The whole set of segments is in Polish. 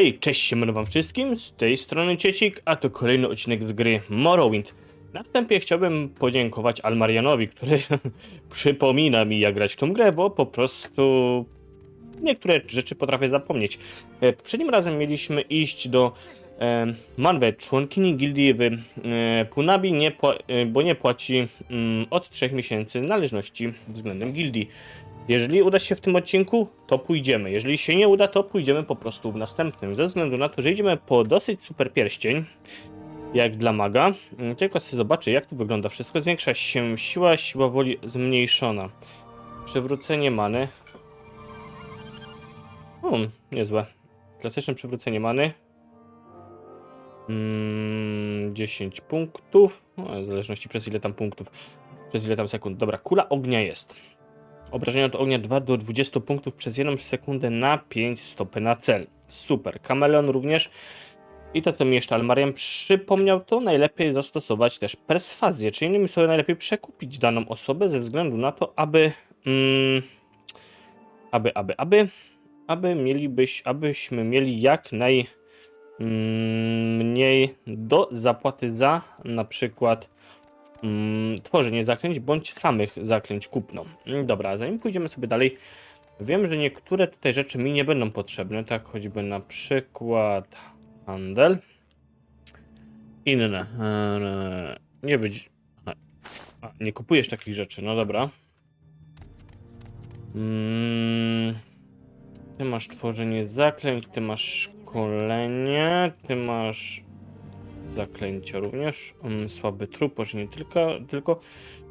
Hej, cześć, siemano wam wszystkim, z tej strony Ciecik, a to kolejny odcinek z gry Morrowind. Na wstępie chciałbym podziękować Almarianowi, który przypomina mi jak grać w tą grę, bo po prostu niektóre rzeczy potrafię zapomnieć. E, Poprzednim razem mieliśmy iść do e, Manwë, członkini gildii w e, Punabi, nie e, bo nie płaci mm, od 3 miesięcy należności względem gildii. Jeżeli uda się w tym odcinku, to pójdziemy. Jeżeli się nie uda, to pójdziemy po prostu w następnym. Ze względu na to, że idziemy po dosyć super pierścień, jak dla maga. Mm, Tylko sobie zobaczę, jak to wygląda. Wszystko zwiększa się siła, siła woli zmniejszona. Przywrócenie many. Hmm, niezłe. Klasyczne przywrócenie many. Mm, 10 punktów. No, w zależności przez ile tam punktów. Przez ile tam sekund. Dobra, kula ognia jest. Obrażenia od ognia 2 do 20 punktów przez 1 sekundę na 5 stopy na cel. Super. Kameleon również. I to, co mi jeszcze Almarian przypomniał, to najlepiej zastosować też perswazję, czyli innymi słowy najlepiej przekupić daną osobę ze względu na to, aby mm, aby, aby, aby aby mielibyś, abyśmy mieli jak naj mm, do zapłaty za na przykład mm, tworzenie zaklęć bądź samych zaklęć kupno. Mm, Dobra, zanim pójdziemy sobie dalej, wiem, że niektóre tutaj rzeczy mi nie będą potrzebne, tak choćby na przykład handel. Inne. Eee, nie być. A, nie kupujesz takich rzeczy, no dobra. Mm, ty masz tworzenie zaklęć, ty masz szkolenie, ty masz zaklęcia również. Um, słaby trup, może nie tylko, tylko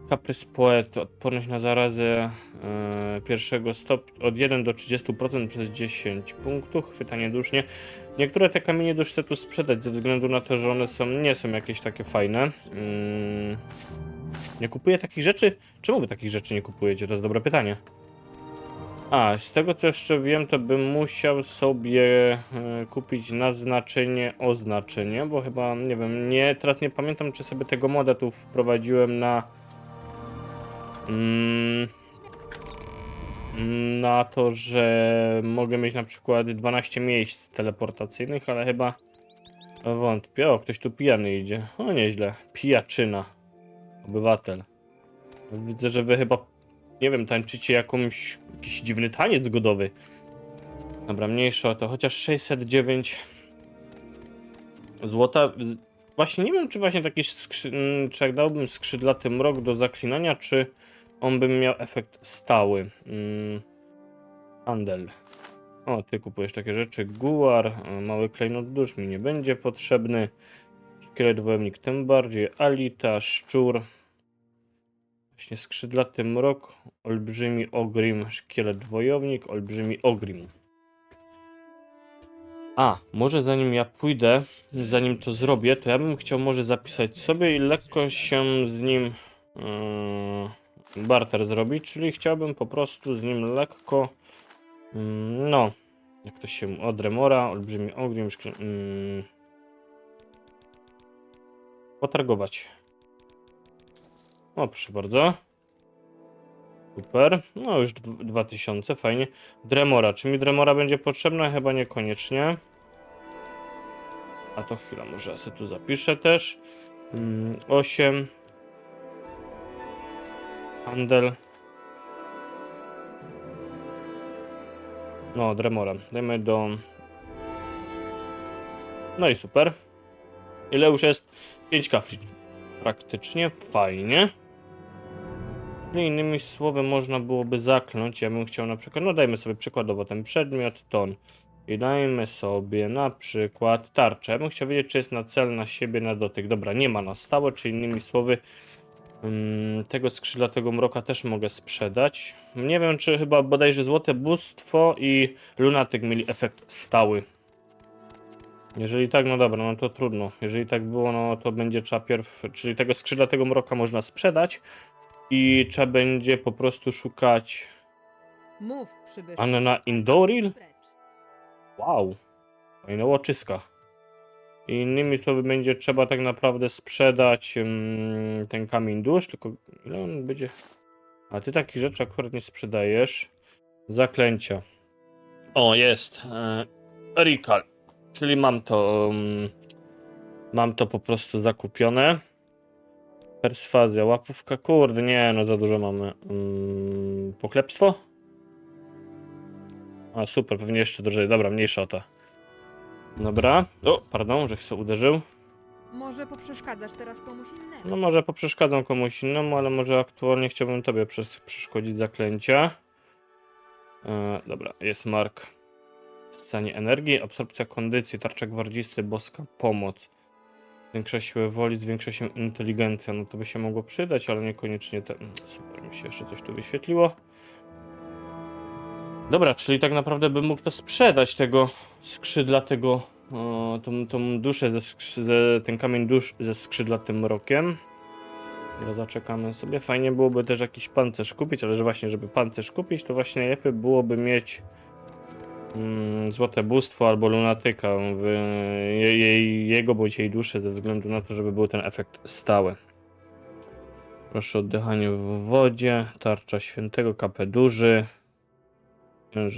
kaprys poet, odporność na zarazę e, pierwszego stopnia od 1 do 30% przez 10 punktów, chwytanie dusznie. Niektóre te kamienie dusz chcę tu sprzedać ze względu na to, że one są, nie są jakieś takie fajne. Mm, nie kupuję takich rzeczy? Czemu wy takich rzeczy nie kupujecie? To jest dobre pytanie. A, z tego co jeszcze wiem, to bym musiał sobie e, kupić naznaczenie, oznaczenie, bo chyba, nie wiem, nie, teraz nie pamiętam, czy sobie tego moda tu wprowadziłem na mm, na to, że mogę mieć na przykład 12 miejsc teleportacyjnych, ale chyba wątpię. O, ktoś tu pijany idzie. O, nieźle. Pijaczyna. Obywatel. Widzę, że wy chyba nie wiem, tańczycie jakąś, jakiś dziwny taniec godowy. Dobra, mniejsza to, chociaż 609 złota. Właśnie nie wiem, czy właśnie taki skrzy... mm, czy jak dałbym skrzydlaty mrok do zaklinania, czy on by miał efekt stały. Mm. Handel. O, ty kupujesz takie rzeczy. Guar, e, mały klejnot dusz mi nie będzie potrzebny. Szkielet wojownik tym bardziej. Alita, szczur. Właśnie skrzydlaty mrok, olbrzymi ogrim, szkielet wojownik, olbrzymi ogrim. A, może zanim ja pójdę, zanim to zrobię, to ja bym chciał może zapisać sobie i lekko się z nim yy, barter zrobić, czyli chciałbym po prostu z nim lekko, yy, no, jak to się, odremora, olbrzymi ogrim, yy, potargować. O, proszę bardzo. Super. No już dw- 2000, fajnie. Dremora. Czy mi Dremora będzie potrzebna? Chyba niekoniecznie. A to chwila, może ja sobie tu zapiszę też. Mm, 8. Handel. No, Dremora. Dajmy do... No i super. Ile już jest? 5 kafli. Praktycznie fajnie. Czyli innymi słowy można byłoby zakląć. Ja bym chciał na przykład, no dajmy sobie przykładowo ten przedmiot, ton. I dajmy sobie na przykład tarczę. Ja bym chciał wiedzieć, czy jest na cel, na siebie, na dotyk. Dobra, nie ma na stałe, czyli innymi słowy mm, tego skrzydlatego mroka też mogę sprzedać. Nie wiem, czy chyba bodajże złote bóstwo i lunatyk mieli efekt stały. Jeżeli tak, no dobra, no to trudno. Jeżeli tak było, no to będzie trzeba pierw, czyli tego skrzydlatego mroka można sprzedać i trzeba będzie po prostu szukać Mów, przybyszu. Anna Indoril? Precz. Wow, fajne łoczyska. Innymi słowy będzie trzeba tak naprawdę sprzedać mm, ten kamień dusz, tylko ile on będzie... A ty takich rzeczy akurat nie sprzedajesz. Zaklęcia. O, jest. E, czyli mam to. Um, mam to po prostu zakupione. Perswazja, łapówka, kurde, nie, no za dużo mamy. Um, pochlebstwo? A super, pewnie jeszcze drożej. Dobra, mniejsza o to. Dobra. O, pardon, że się uderzył. Może poprzeszkadzasz teraz komuś innemu. No może poprzeszkadzam komuś innemu, ale może aktualnie chciałbym tobie przes- przeszkodzić zaklęcia. E, dobra, jest Mark. Ssanie energii, absorpcja kondycji, tarcza gwardzisty, boska pomoc. Zwiększa siłę woli, zwiększa się inteligencja. No to by się mogło przydać, ale niekoniecznie te... Mm, Super, mi się jeszcze coś tu wyświetliło. Dobra, czyli tak naprawdę bym mógł to sprzedać, tego skrzydlatego, o, tą, tą duszę, ze, skrzy- ze, ten kamień dusz ze skrzydlatym mrokiem. Dobra, zaczekamy sobie. Fajnie byłoby też jakiś pancerz kupić, ale że właśnie, żeby pancerz kupić, to właśnie najlepiej byłoby mieć złote bóstwo albo lunatyka jej, jego bądź jej duszy, ze względu na to, żeby był ten efekt stały. Proszę o oddychanie w wodzie, tarcza świętego, kapę duży.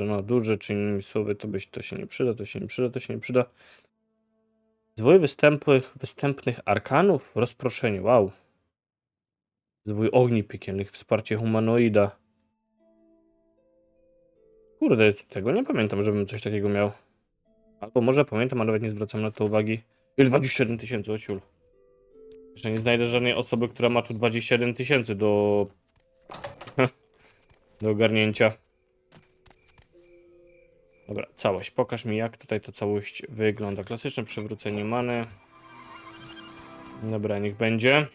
No duży, czy innymi słowy, to byś to się nie przyda, to się nie przyda, to się nie przyda. Zwój występnych, występnych arkanów, rozproszenie, wow. Zwój ogni piekielnych, wsparcie humanoida. Kurde, tego nie pamiętam, żebym coś takiego miał. Albo może pamiętam, ale nawet nie zwracam na to uwagi. Ile 27 tysięcy, ociul. Jeszcze nie znajdę żadnej osoby, która ma tu 27 tysięcy do... do ogarnięcia. Dobra, całość. Pokaż mi, jak tutaj ta całość wygląda. Klasyczne przywrócenie many. Dobra, niech będzie.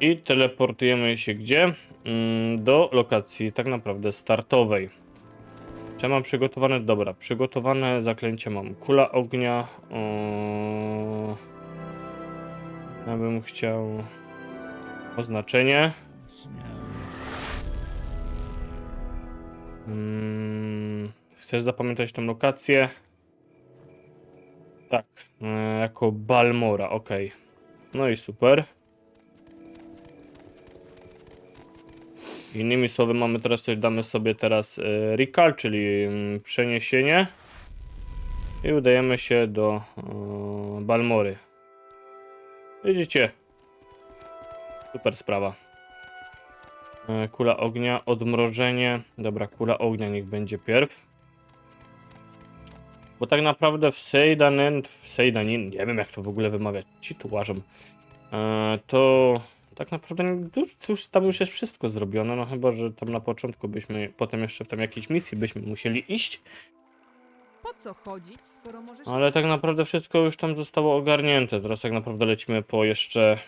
I teleportujemy się gdzie? Mm, Do lokacji tak naprawdę startowej. Czy ja mam przygotowane? Dobra, przygotowane zaklęcie mam. Kula ognia. O... Ja bym chciał oznaczenie. Mm, Chcesz zapamiętać tą lokację? Tak, e, jako Balmora, ok. No i super. Innymi słowy, mamy teraz coś, damy sobie teraz e, recall, czyli mm, przeniesienie. I udajemy się do e, Balmory. Widzicie? Super sprawa. E, Kula ognia, odmrożenie. Dobra, kula ognia niech będzie pierw. Bo tak naprawdę w Seidanen, w Seidanin, nie wiem jak to w ogóle wymawiać, ci tu łażą, e, to tak naprawdę już, tam już jest wszystko zrobione, no chyba, że tam na początku byśmy, potem jeszcze w tam jakiejś misji byśmy musieli iść, Po co chodzić, skoro możesz... ale tak naprawdę wszystko już tam zostało ogarnięte. Teraz tak naprawdę lecimy po jeszcze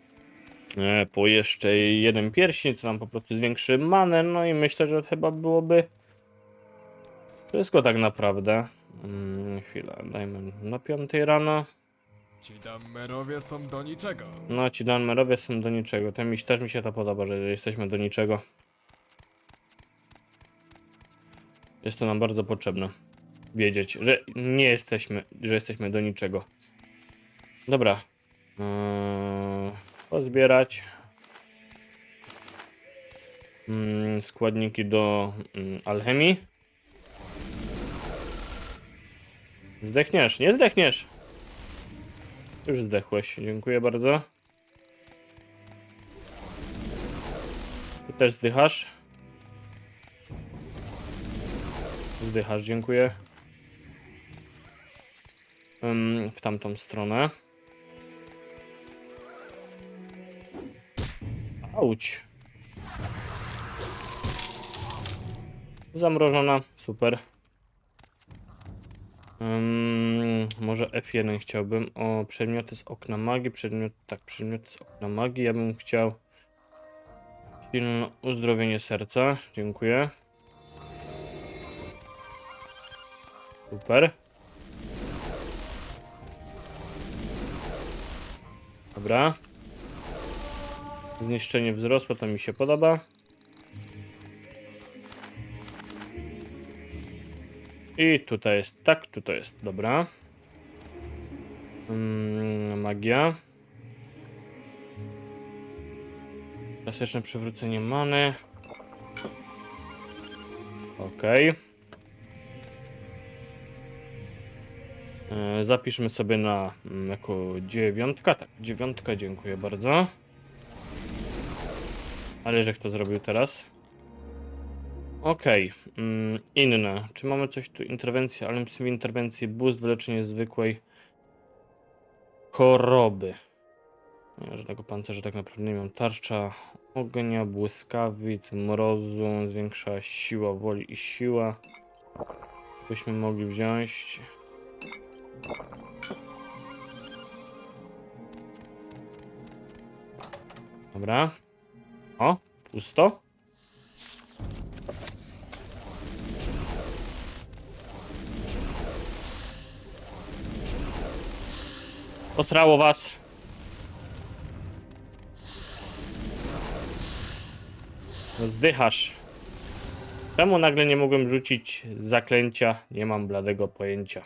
e, po jeszcze jeden pierścień, co nam po prostu zwiększy manę, no i myślę, że chyba byłoby wszystko tak naprawdę. Mm, chwila, dajmy na piątej rano. Ci damerowie są do niczego. No, ci Danmerowie są do niczego. Ten mi, też mi się to podoba, że jesteśmy do niczego. Jest to nam bardzo potrzebne. Wiedzieć, że nie jesteśmy, że jesteśmy do niczego. Dobra. Eee, pozbierać. Mm, składniki do mm, alchemii. Zdechniesz, nie zdechniesz. Już zdechłeś, dziękuję bardzo. Ty też zdychasz. Zdychasz, dziękuję. Ym, w tamtą stronę. Auć. Zamrożona, super. Ym, może F1 chciałbym. O, przedmioty z okna magii. Przedmiot, tak, przedmioty z okna magii. Ja bym chciał silne uzdrowienie serca. Dziękuję. Super. Dobra. Zniszczenie wzrosło, to mi się podoba. I tutaj jest tak, tutaj jest, dobra. Mm, magia. Klasyczne przywrócenie many. Okej. E, zapiszmy sobie na mm, jako dziewiątka. Tak, dziewiątka, dziękuję bardzo. Ale że kto zrobił teraz? Okej, mm, inne. Czy mamy coś tu? Interwencję, ale w interwencji boost, wyleczenie zwykłej choroby. Nie, żadnego pancerza tak naprawdę nie mam. Tarcza ognia, błyskawic, mrozu, zwiększa siła woli i siła. Byśmy mogli wziąć. Dobra. O, pusto. Posrało was. Zdychasz. Czemu nagle nie mogłem rzucić zaklęcia? Nie mam bladego pojęcia.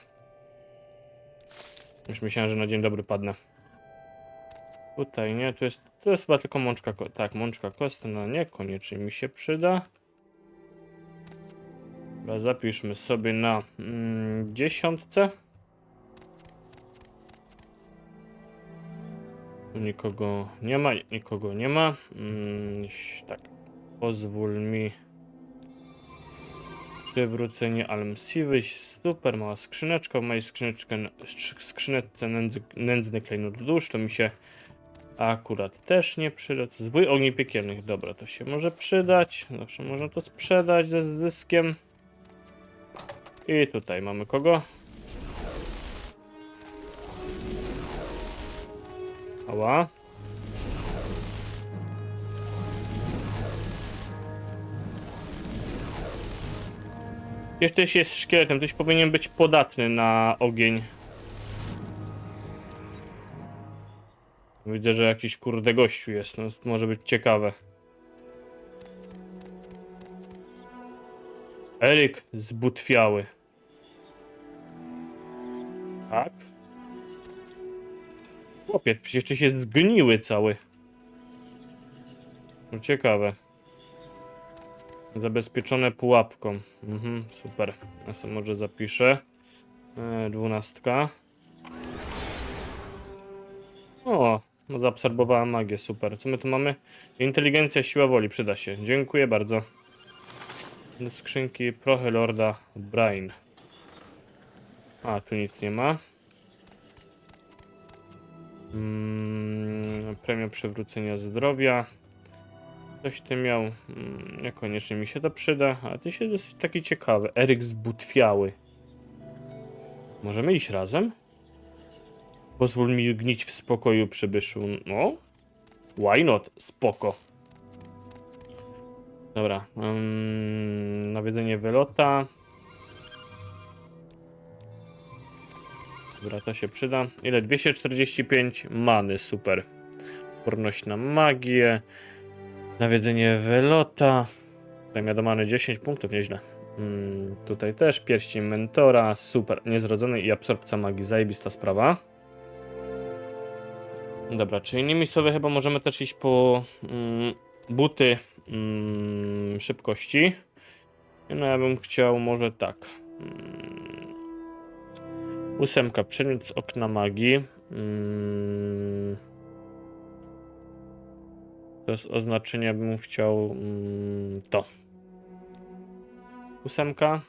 Już myślałem, że na dzień dobry padnę. Tutaj nie, to jest, to jest chyba tylko mączka, tak, mączka kostna, niekoniecznie mi się przyda. Dobra, zapiszmy sobie na mm, dziesiątce. Tu nikogo nie ma, nikogo nie ma. Mm, tak, pozwól mi przywrócenie Almsiwy. Super, mała skrzyneczka. W mojej skrzyneczce, skrzyneczce nędzny klejnot dusz, to mi się akurat też nie przyda. To ogni piekielnych, dobra, to się może przydać. Zawsze można to sprzedać ze zyskiem. I tutaj mamy kogo? Ała. Jeśli też jest szkieletem, toś powinien być podatny na ogień. Widzę, że jakiś kurde gościu jest, no może być ciekawe. Eryk zbutwiały. Tak? Chłopie, czy się zgniły cały. No ciekawe. Zabezpieczone pułapką. Mhm, super. Ja sobie może zapiszę. E, dwunastka. O, no zaabsorbowała magię, super. Co my tu mamy? Inteligencja, siła woli, przyda się. Dziękuję bardzo. Do skrzynki prochy Lorda Brain. A, tu nic nie ma. Mm, premia przywrócenia zdrowia. Coś ty miał. Mm, niekoniecznie mi się to przyda, a ty się dosyć taki ciekawy. Eryk zbutwiały. Możemy iść razem? Pozwól mi gnić w spokoju, przybyszu. No. Why not? Spoko. Dobra. Um, nawiedzenie wylota. Dobra, to się przyda. Ile? 245 many, super. Odporność na magię. Nawiedzenie wylota. Premia do many 10 punktów, nieźle. Mm, tutaj też pierścień mentora, super. Niezrodzony i absorpcja magii, zajebista sprawa. Dobra, czyli innymi słowy chyba możemy też iść po mm, buty mm, szybkości. No ja bym chciał może tak. Mm, ósemka, przenieść z okna magii. Mm, to jest oznaczenie, bym chciał mm, to. Ósemka.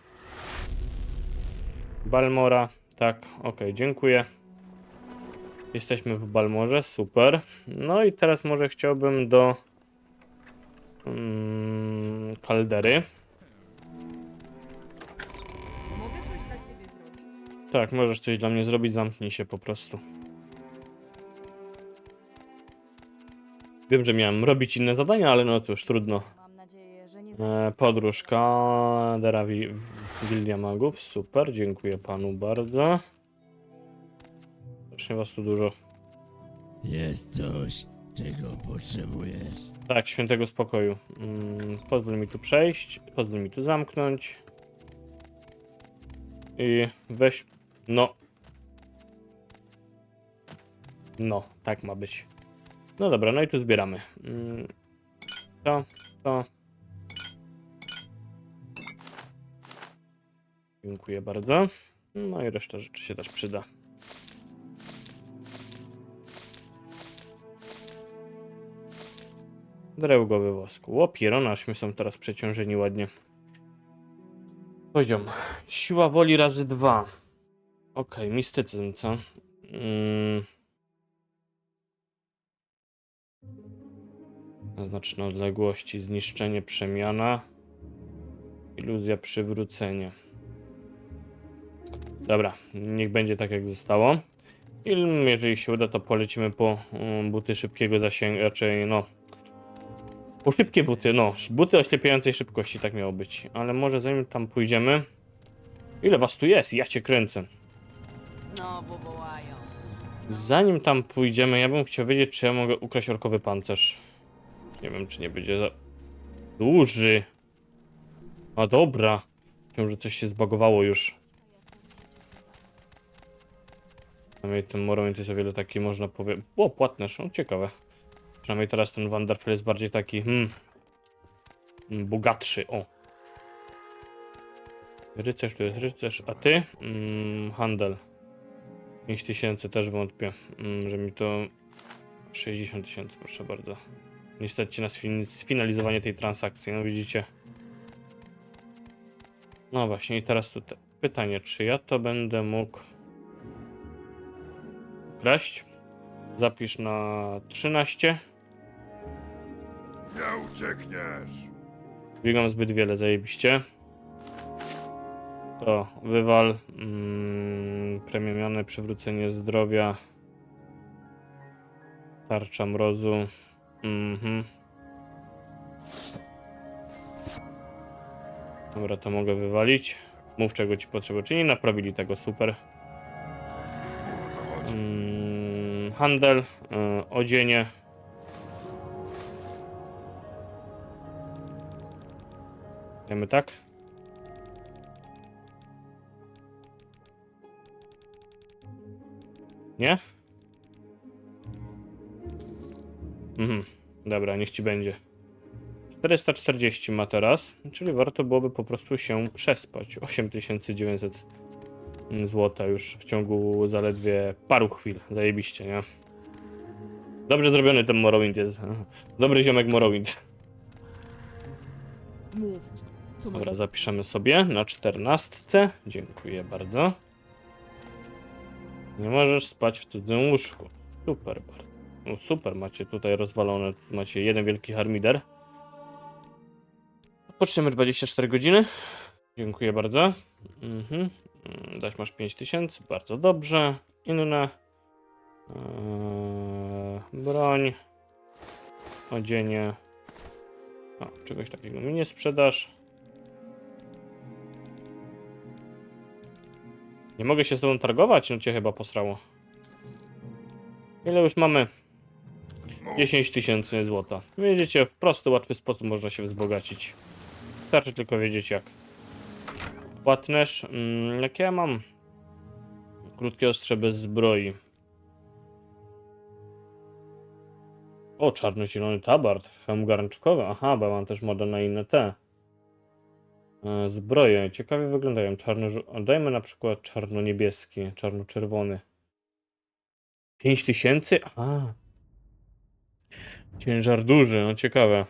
Balmora. Tak, ok, dziękuję. Jesteśmy w Balmorze, super. No i teraz może chciałbym do mm, kaldery. Tak, możesz coś dla mnie zrobić, zamknij się po prostu. Wiem, że miałem robić inne zadania, ale no cóż, trudno. E, podróż Kadera Willia Magów, super, dziękuję panu bardzo. Właśnie was tu dużo. Jest coś, czego potrzebujesz. Tak, świętego spokoju. Mm, pozwól mi tu przejść, pozwól mi tu zamknąć. I weź. No. No, tak ma być. No dobra, no i tu zbieramy. Mm, to, to. Dziękuję bardzo. No i reszta rzeczy się też przyda. Drełgowy wosku. O, aśmy są teraz przeciążeni ładnie. Poziom. Siła woli razy dwa. Okej, mistycyzm, co? Mm. Znaczne odległości, zniszczenie, przemiana. Iluzja przywrócenia. Dobra, niech będzie tak jak zostało. I jeżeli się uda, to polecimy po mm, buty szybkiego zasięgu, raczej no... Po szybkie buty, no, buty oślepiającej szybkości, tak miało być. Ale może zanim tam pójdziemy... Ile was tu jest? Ja cię kręcę. Znowu wołają. Zanim tam pójdziemy, ja bym chciał wiedzieć, czy ja mogę ukraść orkowy pancerz. Nie wiem, czy nie będzie za duży. A dobra. Myślałem, że coś się zbagowało już. Przynajmniej ten Morrowind jest o wiele taki, można powiedzieć... O, płatnerz, no ciekawe. Przynajmniej teraz ten Wanderfell jest bardziej taki, hmm... mm, Bogatszy, o. Rycerz tu jest rycerz, a ty? Mm, handel. 5000 też wątpię, mm, że mi to 60 tysięcy, proszę bardzo. Niestety na sfin- sfinalizowanie tej transakcji, no widzicie. No właśnie, i teraz tutaj pytanie, czy ja to będę mógł kraść? Zapisz na 13. Nie uciekniesz! Biegam zbyt wiele, zajebiście. To wywal. Mm, premiomiane przywrócenie zdrowia. Tarcza mrozu. Mhm. Dobra, to mogę wywalić. Mów czego ci potrzeba. Czy nie naprawili tego super. Mm, handel, y, odzienie. Wiemy tak? Nie? Mhm. Dobra, niech ci będzie. 440 ma teraz, czyli warto byłoby po prostu się przespać. 8900 złota już w ciągu zaledwie paru chwil. Zajebiście, nie? Dobrze zrobiony ten Morrowind jest. Dobry ziomek Morrowind. Dobra, zapiszemy sobie na czternastce. Dziękuję bardzo. Nie możesz spać w cudzym łóżku. Super, bardzo. No super, macie tutaj rozwalone. Macie jeden wielki harmider. Odpoczniemy 24 godziny. Dziękuję bardzo. Mhm. Mm, Dać masz 5000, bardzo dobrze. Inne. Eee, broń. Odzienie. O, czegoś takiego mi nie sprzedasz. Nie mogę się z tobą targować? No cię chyba posrało. Ile już mamy? 10 tysięcy złota. Wiedziecie, w prosty, łatwy sposób można się wzbogacić. Wystarczy tylko wiedzieć jak. Płatnerz. Mm, ja mam? Krótkie ostrze bez zbroi. O, czarno-zielony tabard. Hełm garnczkowy. Aha, bo mam też modę na inne te. E, Zbroje. Ciekawie wyglądają. Czarno... Dajmy na przykład czarno-niebieski, czarno-czerwony. 5000? A. Ciężar duży, no ciekawe.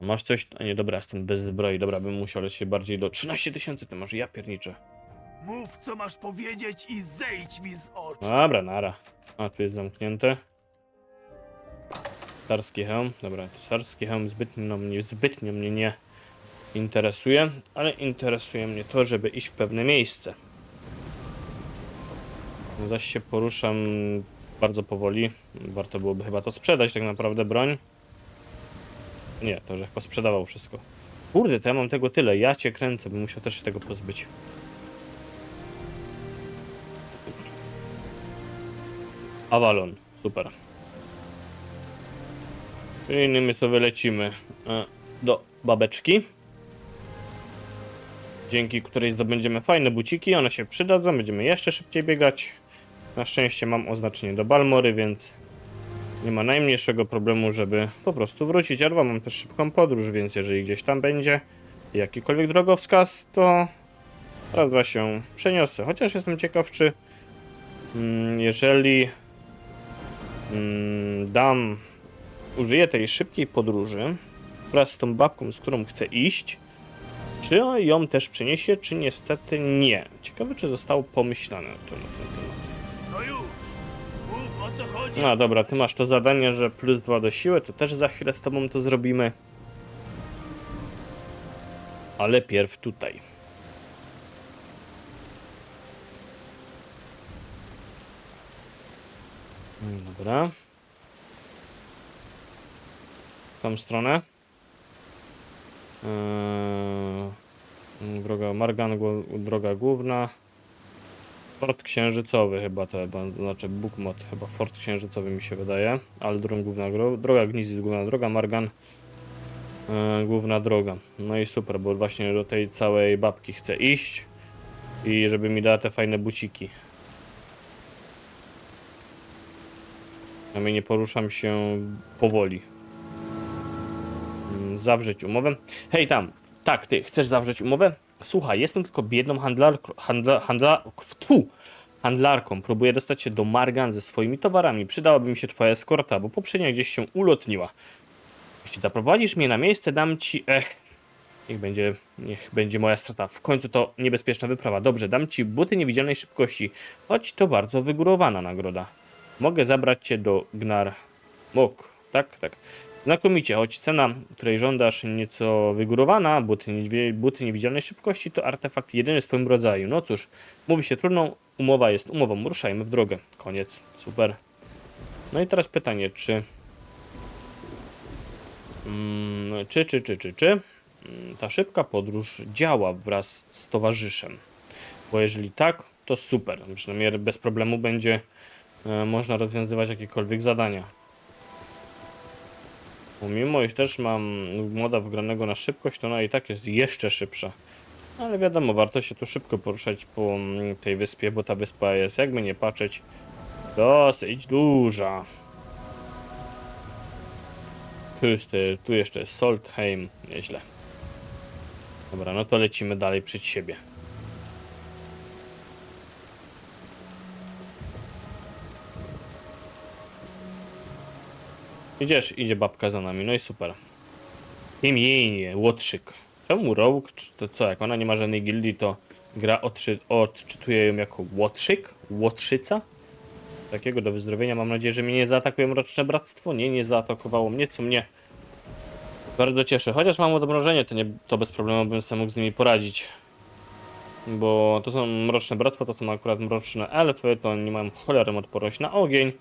Masz coś? A nie, dobra, jestem bez zbroi. Dobra, bym musiał lecieć bardziej do 13 tysięcy. Ty masz ja pierniczę. Mów, co masz powiedzieć i zejdź mi z oczu. Dobra, nara. A, tu jest zamknięte. Sarski hełm. Dobra, sarski hełm zbytnio mnie, zbytnio mnie nie interesuje, ale interesuje mnie to, żeby iść w pewne miejsce. Zaś się poruszam bardzo powoli. Warto byłoby chyba to sprzedać, tak naprawdę, broń. Nie, to, że posprzedawał wszystko. Kurde, to ja mam tego tyle. Ja cię kręcę, bym musiał też się tego pozbyć. Avalon, super. Czyli innymi sobie lecimy e, do babeczki. Dzięki której zdobędziemy fajne buciki, one się przydadzą, będziemy jeszcze szybciej biegać. Na szczęście mam oznaczenie do Balmory, więc nie ma najmniejszego problemu, żeby po prostu wrócić. Albo mam też szybką podróż, więc jeżeli gdzieś tam będzie jakikolwiek drogowskaz, to Raz, dwa się przeniosę. Chociaż jestem ciekaw, czy mm, jeżeli mm, dam, użyję tej szybkiej podróży wraz z tą babką, z którą chcę iść, czy ją też przyniesie, czy niestety nie. Ciekawe, czy zostało pomyślane na ten temat. No już! Mów o co chodzi! No dobra, ty masz to zadanie, że plus 2 do siły, to też za chwilę z tobą to zrobimy. Ale pierw tutaj. Mm, Dobra. W tą stronę. Eee, droga Margan, droga główna. Fort księżycowy chyba to, znaczy Bukmot, chyba fort księżycowy mi się wydaje, ale główna droga Gnizic, główna droga, Margan, e, główna droga. No i super, bo właśnie do tej całej babki chcę iść i żeby mi dała te fajne buciki. A mnie nie poruszam się powoli. Zawrzeć umowę. Hej tam, tak, ty chcesz zawrzeć umowę? Słuchaj, jestem tylko biedną handlarką, handla, handla, tfu, handlarką. Próbuję dostać się do Margan ze swoimi towarami. Przydałaby mi się twoja eskorta, bo poprzednio gdzieś się ulotniła. Jeśli zaprowadzisz mnie na miejsce, dam ci... Ech, niech będzie, niech będzie moja strata. W końcu to niebezpieczna wyprawa. Dobrze, dam ci buty niewidzialnej szybkości, choć to bardzo wygórowana nagroda. Mogę zabrać cię do Gnar Mok. Tak, tak. Znakomicie, choć cena, której żądasz, nieco wygórowana, buty, buty niewidzialnej szybkości to artefakt jedyny w swoim rodzaju. No cóż, mówi się trudną, umowa jest umową, ruszajmy w drogę. Koniec, super. No i teraz pytanie, czy... Mm, czy, czy, czy, czy, czy mm, ta szybka podróż działa wraz z towarzyszem? Bo jeżeli tak, to super. Przynajmniej bez problemu będzie e, można rozwiązywać jakiekolwiek zadania. Pomimo iż też mam moda wgranego na szybkość, to ona i tak jest jeszcze szybsza. Ale wiadomo, warto się tu szybko poruszać po mm, tej wyspie, bo ta wyspa jest, jakby nie patrzeć, dosyć duża. Tu, tu jeszcze jest Soltheim, nieźle. Dobra, no to lecimy dalej przed siebie. Idziesz, idzie babka za nami, no i super. Imienie, Łotrzyk. Czemu Rogue? To co, jak ona nie ma żadnej gildii, to gra odczy, odczytuje ją jako Łotrzyk? Łotrzyca? Takiego do wyzdrowienia. Mam nadzieję, że mnie nie zaatakuje Mroczne Bractwo. Nie, nie zaatakowało mnie, co mnie bardzo cieszy. Chociaż mam odmrożenie, to, nie, to bez problemu bym sobie mógł z nimi poradzić. Bo to są Mroczne Bractwo, to są akurat Mroczne Elfy, to nie mają cholerem odporność na ogień.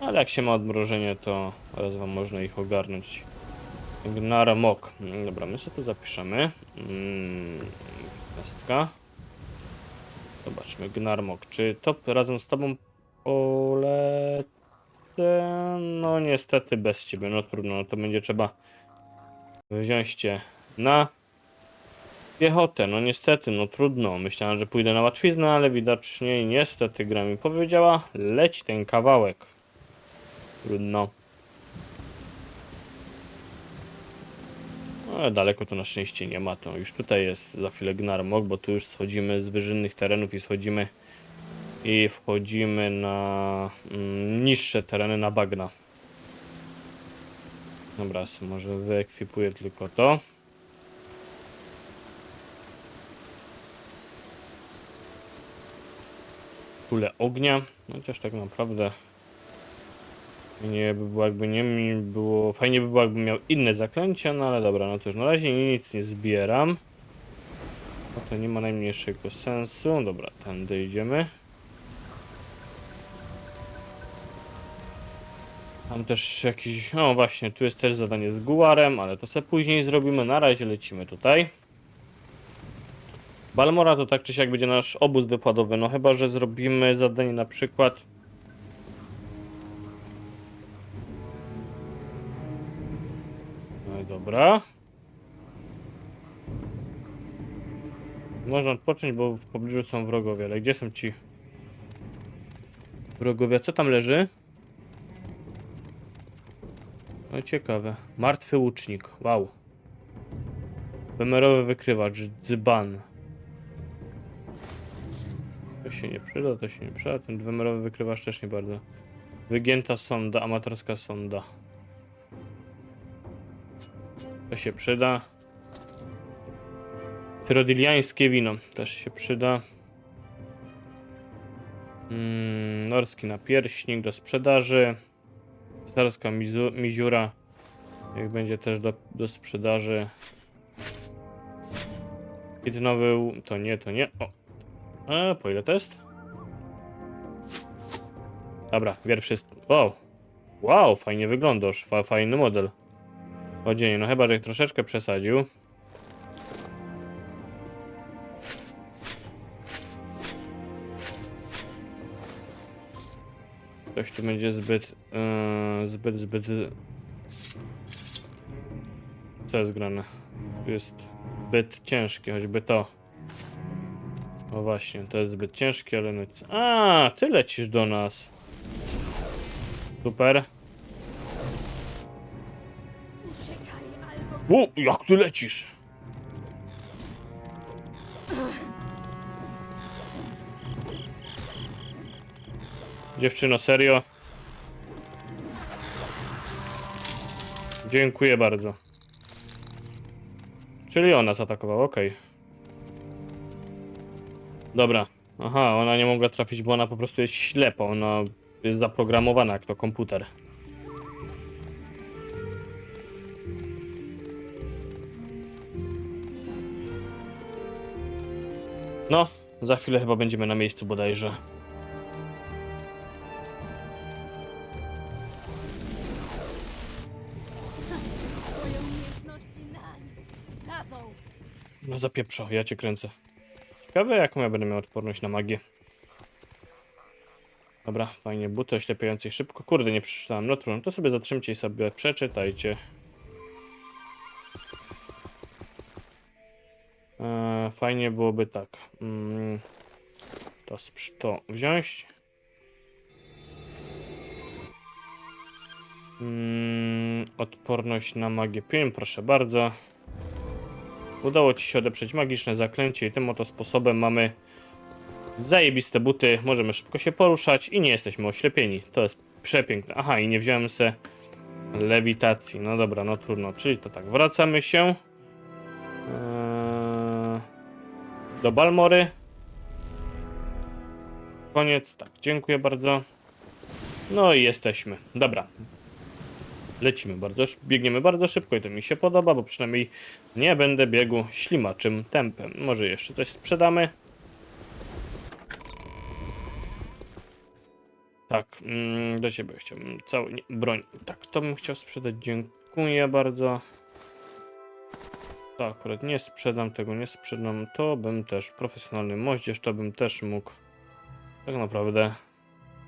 Ale jak się ma odmrożenie, to raz wam można ich ogarnąć. Gnara Mok. Mm, Dobra, my sobie tu zapiszemy. Mm, Pestka. Zobaczmy, Gnarmok. Czy to razem z tobą polecę? No niestety bez ciebie, no trudno, no to będzie trzeba wziąć cię na piechotę. No niestety, no trudno. Myślałem, że pójdę na łatwiznę, ale widocznie niestety gra mi powiedziała, leć ten kawałek. Trudno. Ale daleko to na szczęście nie ma. To już tutaj jest za chwilę Gnarmok, bo tu już schodzimy z wyżynnych terenów i schodzimy i wchodzimy na mm, niższe tereny, na bagna. Dobra, może wyekwipuję tylko to. Kule ognia, chociaż tak naprawdę nie by było jakby nie mi było. Fajnie by było jakbym miał inne zaklęcia, no ale dobra, no cóż, na razie nic nie zbieram. Bo to nie ma najmniejszego sensu. Dobra, tędy idziemy. Tam też jakiś. No właśnie, tu jest też zadanie z Guarem, ale to sobie później zrobimy. Na razie lecimy tutaj. Balmora to tak czy siak będzie nasz obóz wypadowy. No chyba, że zrobimy zadanie na przykład. Dobra. Można odpocząć, bo w pobliżu są wrogowie, ale gdzie są ci wrogowie? Co tam leży? No ciekawe. Martwy łucznik. Wow. Bemerowy wykrywacz. Dzban. się nie przyda, to się nie przyda. Ten dwumerowy wykrywacz też nie bardzo. Wygięta sonda, amatorska sonda. To się przyda. Tyrodyliańskie wino też się przyda. Mm, norski napierśnik do sprzedaży. Starska mizu- miziura. Jak będzie też do, do sprzedaży. Kitynowy łu- to nie, to nie. O. A, po ile to jest? Dobra, wier wszystko. Wow. Wow, fajnie wyglądasz. Fa fajny model. Odzienie, no chyba, że ich troszeczkę przesadził. Ktoś tu będzie zbyt, yy, zbyt, zbyt... Co jest grane? Tu jest zbyt ciężkie, choćby to. O właśnie, to jest zbyt ciężkie, ale... No... A, ty lecisz do nas. Super. O, jak ty lecisz? Dziewczyno, serio? Dziękuję bardzo. Czyli ona zaatakowała, okej. Dobra. Aha, ona nie mogła trafić, bo ona po prostu jest ślepa. Ona jest zaprogramowana jak to komputer. No, za chwilę chyba będziemy na miejscu bodajże. Twoje umiejętności na. No ja cię kręcę. Ciekawe jaką ja będę miał odporność na magię. Dobra, fajnie, buty oślepiającej szybko. Kurde, nie przeczytałem. No trudno, to sobie zatrzymcie i sobie przeczytajcie. Fajnie byłoby tak. Mm, to, to wziąć. Mm, odporność na magię 5, proszę bardzo. Udało ci się odeprzeć magiczne zaklęcie i tym oto sposobem mamy zajebiste buty, możemy szybko się poruszać i nie jesteśmy oślepieni. To jest przepiękne. Aha, i nie wziąłem se lewitacji. No dobra, no trudno. Czyli to tak, wracamy się do Balmory. Koniec, tak, dziękuję bardzo. No i jesteśmy. Dobra. Lecimy bardzo, biegniemy bardzo szybko i to mi się podoba, bo przynajmniej nie będę biegł ślimaczym tempem. Może jeszcze coś sprzedamy? Tak, mm, do ciebie chciałbym nie, broń. Tak, to bym chciał sprzedać. Dziękuję bardzo. To akurat nie sprzedam, tego nie sprzedam. To bym też, profesjonalny moździerz, to bym też mógł tak naprawdę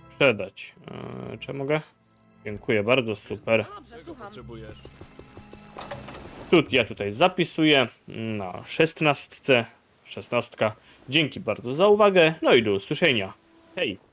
sprzedać. Eee, czy mogę? Dziękuję bardzo, super. Dobrze, słucham. Potrzebujesz. Tu, ja tutaj zapisuję na szesnastce. Szesnastka. Dzięki bardzo za uwagę. No i do usłyszenia. Hej!